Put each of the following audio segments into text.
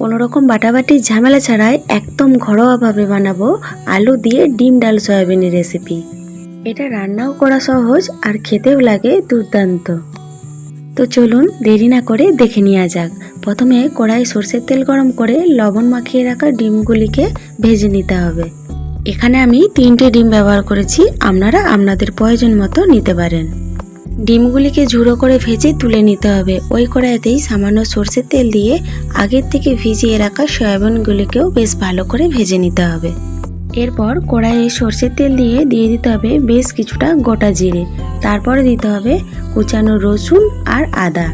কোনো রকম বাটাবাটির ঝামেলা ছাড়াই একদম ঘরোয়াভাবে বানাবো আলু দিয়ে ডিম ডাল সয়াবিনের রেসিপি। এটা রান্নাও করা সহজ আর খেতেও লাগে দুর্দান্ত। তো চলুন দেরি না করে দেখে নেওয়া যাক। প্রথমে কড়াই সর্ষের তেল গরম করে লবণ মাখিয়ে রাখা ডিমগুলিকে ভেজে নিতে হবে। এখানে আমি তিনটে ডিম ব্যবহার করেছি, আপনারা আপনাদের প্রয়োজন মতো নিতে পারেন। ডিমগুলিকে ঝুড়ো করে ভেজে তুলে নিতে হবে। ওই কড়াইতেই সামান্য সর্ষের তেল দিয়ে আগের থেকে ভিজিয়ে রাখা সয়াবিনগুলিকেও বেশ ভালো করে ভেজে নিতে হবে। এরপর কড়াইয়ে সর্ষের তেল দিয়ে দিয়ে দিতে হবে বেশ কিছুটা গোটা জিরে। তারপরে দিতে হবে কুচানো রসুন আর আদা।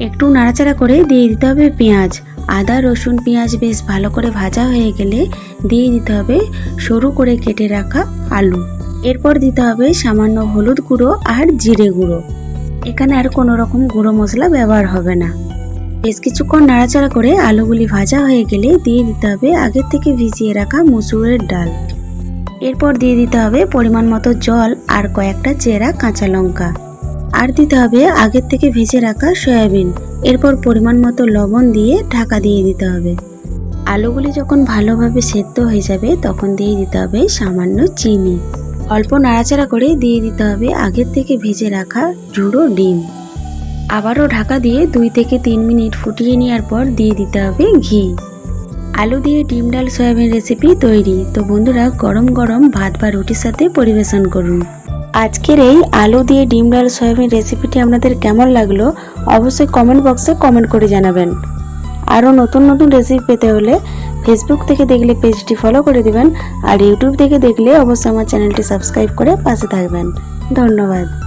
একটু নাড়াচাড়া করে দিয়ে দিতে হবে পেঁয়াজ। আদা, রসুন, পেঁয়াজ বেশ ভালো করে ভাজা হয়ে গেলে দিয়ে দিতে হবে সরু করে কেটে রাখা আলু। এরপর দিতে হবে সামান্য হলুদ গুঁড়ো আর জিরে গুঁড়ো। এখানে আর কোনো রকম গুঁড়ো মশলা ব্যবহার হবে না। বেশ কিছুক্ষণ নাড়াচাড়া করে আলুগুলি ভাজা হয়ে গেলে দিয়ে দিতে হবে আগের থেকে ভিজিয়ে রাখা মুসুরের ডাল। এরপর দিয়ে দিতে হবে পরিমাণ মতো জল আর কয়েকটা চেরা কাঁচা লঙ্কা। আর দিতে হবে আগের থেকে ভেজে রাখা সয়াবিন। এরপর পরিমাণ মতো লবণ দিয়ে ঢাকা দিয়ে দিতে হবে। আলুগুলি যখন ভালোভাবে সেদ্ধ হয়ে যাবে তখন দিয়ে দিতে হবে সামান্য চিনি। অল্প নাড়াচাড়া করে দিয়ে দিতে হবে আগের থেকে ভেজে রাখা ঝুড়ো ডিম। আবারও ঢাকা দিয়ে দুই থেকে তিন মিনিট ফুটিয়ে নেওয়ার পর দিয়ে দিতে হবে ঘি। আলু দিয়ে ডিম ডাল সয়াবিন রেসিপি তৈরি। তো বন্ধুরা, গরম গরম ভাত বা রুটির সাথে পরিবেশন করুন। আজকের এই আলু দিয়ে ডিম ডাল সয়াবিন রেসিপিটি আপনাদের কেমন লাগল অবশ্যই কমেন্ট বক্সে কমেন্ট করে জানাবেন। আরও নতুন নতুন রেসিপি পেতে হলে ফেসবুক থেকে দেখলে পেজটি ফলো করে দিবেন আর ইউটিউব থেকে দেখলে অবশ্যই আমার চ্যানেলটি সাবস্ক্রাইব করে পাশে থাকবেন। ধন্যবাদ।